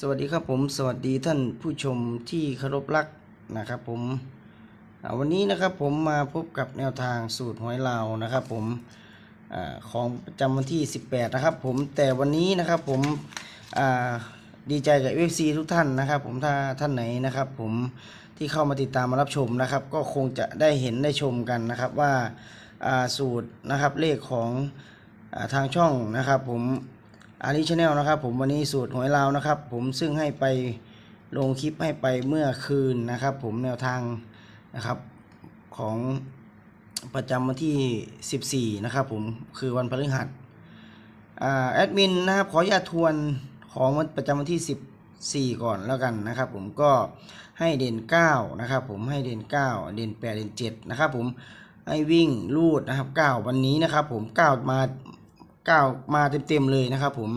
สวัสดีครับผมสวัสดีท่านผู้ชมที่เคารพรักนะครับผมวันนี้นะครับผมมาพบกับแนวทางสูตรหวยลาวนะครับผมอของประจำวันที่ 18 นะครับผมแต่วันนี้นะครับผมดีใจกับ FC ทุกท่านนะครับ ผมถ้าท่านไหนนะครับผมที่เข้ามาติดตามมารับชมนะครับ ก็คงจะได้เห็นได้ชมกันนะครับว่าสูตรนะครับเลขของอทางช่องนะครับผม อารีชาแนลนะครับผมวันนี้สูตรหวยลาวนะครับ ผมซึ่งให้ไปลงคลิปให้ไปเมื่อคืนนะครับ ผมแนวทางนะครับของประจำวันที่ 14 นะครับผมคือวันพฤหัสอ่าแอดมินนะครับขออนุญาตทวนของวันประจำวันที่ 14 ก่อนแล้วกันนะครับผมก็ให้เด่น 9 นะครับผมให้เด่น 9 เด่น 8 เด่น 7 นะครับผมให้วิ่งลูดนะครับ 9 วันนี้นะครับผม 9 มา 9 มาเต็มๆเลยนะครับผม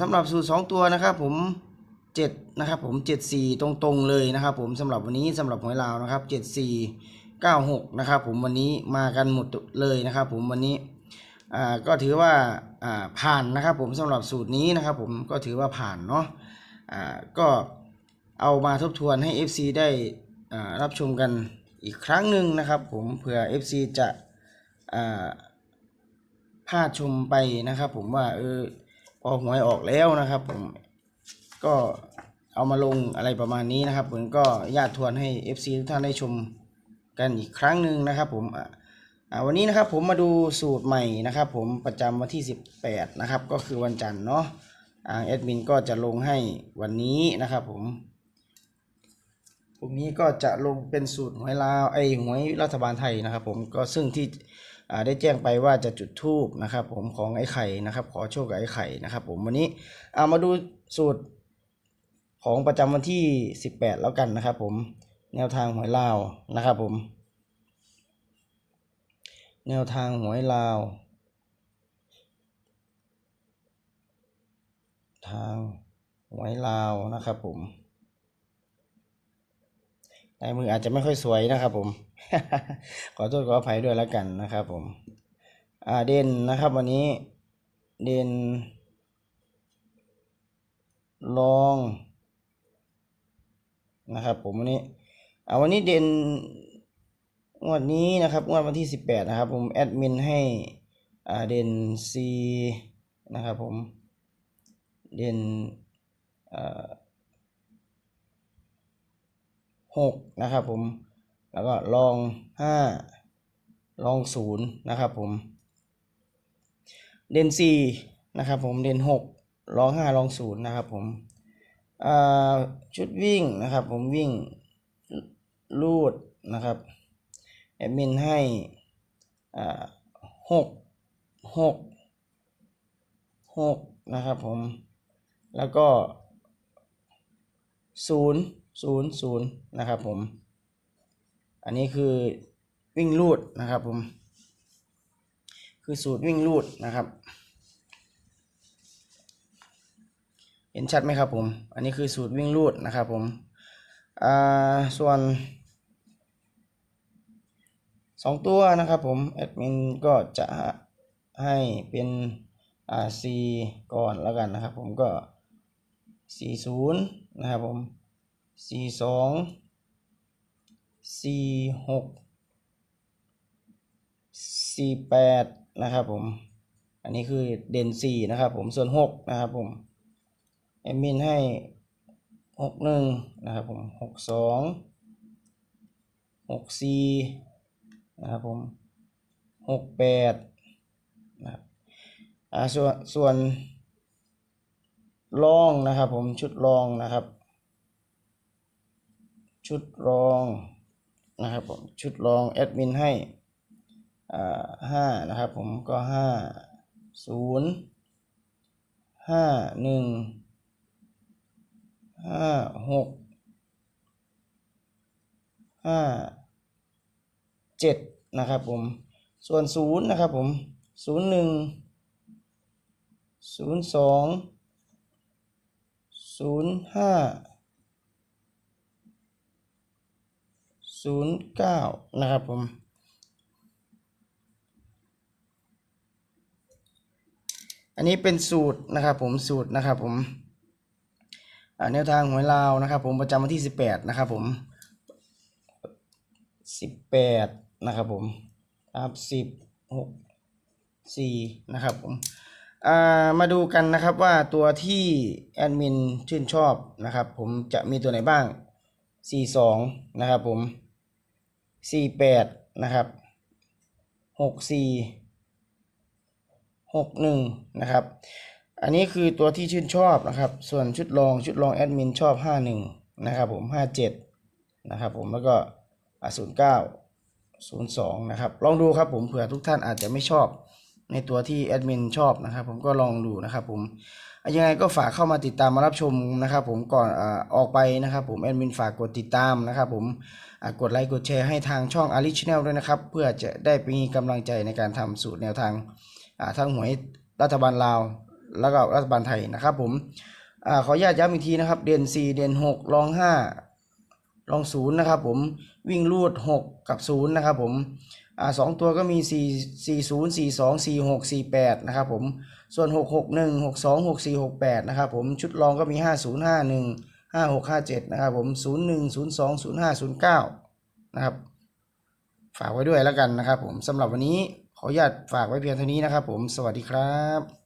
สำหรับสูตร 2 ตัวนะครับผม 7 นะครับผม 74 ตรงๆเลยนะครับผมสำหรับวันนี้สำหรับหวยลาวนะครับ 74 96 นะครับผมวันนี้มากันหมดเลยนะครับผมวันนี้ก็ถือว่าผ่านนะครับผมสำหรับสูตรนี้นะครับผมก็ถือว่าผ่านเนาะก็เอามาทบทวนให้ FC ได้รับชมกันอีกครั้งหนึ่งนะครับผมเผื่อ FC จะ พลาดชมไปนะครับ ผมว่าเออพอหวยออกแล้วนะครับ ผมก็เอามาลงอะไรประมาณนี้นะครับ ผมก็ญาติทวนให้ FC ทุกท่านได้ชมกันอีกครั้งหนึ่งนะครับ ผมอ่าวันนี้นะครับผมมาดูสูตรใหม่นะครับ ผมประจำวันที่ 18 นะครับ ก็คือวันจันทร์เนาะอ่าแอดมินก็จะลงให้วันนี้นะครับ ผมพรุ่งนี้ก็จะลงเป็นสูตรหวยลาวไอหวยรัฐบาลไทยนะครับ ผมก็ซึ่งที่ ได้แจ้งไปว่าจะจุดทูบนะครับผมของไอ้ไข่นะครับ ขอโชคกับไอ้ไข่นะครับ ผมวันนี้เอามาดูสูตรของประจำวันที่ 18 แล้วกันนะครับ ผมแนวทางหวยลาวนะครับ ผม แนวทางหวยลาว ทางหวยลาวนะครับ ผม ลายมืออาจจะไม่ค่อยสวยนะครับ ผม ขอโทษขออภัยด้วยแล้วกันนะครับ ผม อ่าเด่นนะครับ วันนี้ เด่นลองนะครับ ผมวันนี้อ่าวันนี้เด่นงวดนี้นะครับงวดวันที่สิบแปดนะครับ ผมแอดมินให้อ่าเด่นซีนะครับ ผมเด่นอ่า หกนะครับผม แล้วก็ลองห้าลองศูนย์นะครับผม เด่นสี่นะครับผม เด่นหกลองห้าลองศูนย์นะครับผมชุดวิ่งนะครับผมวิ่งลูดนะครับแอดมินให้หกหกหกนะครับผม แล้วก็ศูนย์ ศูนย์ศูนย์นะครับผม อันนี้คือวิ่งลูดนะครับผม คือสูตรวิ่งลูดนะครับ เห็นชัดไหมครับผม อันนี้คือสูตรวิ่งลูดนะครับผม อ่า ส่วนสองตัวนะครับผม แอดมินก็จะให้เป็นอ่า C ก่อนแล้วกันนะครับผมก็ 40 นะครับผม 42สี่หกสี่แปดนะครับผม อันนี้คือเด่นสี่นะครับผมส่วนหกนะครับผมเอมินให้หกหนึ่งนะครับผมหกสองหกสี่นะครับผมหกแปดนะครับอ่าส่วนส่วนรองนะครับผมชุดรองนะครับ ชุดรองนะครับผมชุดรองแอดมินให้ห้านะครับผมก็ห้าศูนย์ห้าหนึ่งห้าหกห้าเจ็ดนะครับผมส่วนศูนย์นะครับผมศูนย์หนึ่งศูนย์สองศูนย์ห้า ศูนย์เก้านะครับผมอันนี้เป็นสูตรนะครับผมสูตรนะครับผมอ่าแนวทางหวยลาวนะครับ ผมประจำวันที่สิบแปดนะครับผมสิบแปดนะครับผมครับสิบหกสี่นะครับผมอ่ามาดูกันนะครับว่าตัวที่แอดมินชื่นชอบนะครับ ผมจะมีตัวไหนบ้างสี่สองนะครับผม สี่แปดนะครับหกสี่หกหนึ่งนะครับ อันนี้คือตัวที่ชื่นชอบนะครับ ส่วนชุดรองชุดรองแอดมินชอบห้าหนึ่งนะครับผมห้าเจ็ดนะครับผมแล้วก็ศูนย์เก้าศูนย์สองนะครับ ลองดูครับผมเผื่อทุกท่านอาจจะไม่ชอบ ในตัวที่แอดมินชอบนะครับ ผมก็ลองดูนะครับผมยังไงก็ฝากเข้ามาติดตามมารับชมนะครับ ผมก่อนอออกไปนะครับ ผมแอดมินฝากกดติดตามนะครับ ผมกดไลค์กดแชร์ให้ทางช่อง a r i c h a n n e l ด้วยนะครับ เพื่อจะได้ปมีกำลังใจในการทำสูตรแนวทางทั้งหวยรัฐบาลลาวแล้วก็รัฐบาลไทยนะครับ ผมอขออนุญาตย้ำอีกทีนะครับ เดือน4เดือน6รอง5รอง0นะครับ ผมวิ่งลูด 6 กับ0นะครับ ผม อ่าสองตัวก็มี4 4 0 4 2 4 6 4 8นะครับผมส่วน6 6 1 6 2 6 4 6 8นะครับผมชุดรองก็มี5 0 5 1 5 6 5 7นะครับผม0 1 0 2 0 5 0 9นะครับฝากไว้ด้วยแล้วกันนะครับผมสำหรับวันนี้ขออนุญาตฝากไว้เพียงเท่านี้นะครับผมสวัสดีครับ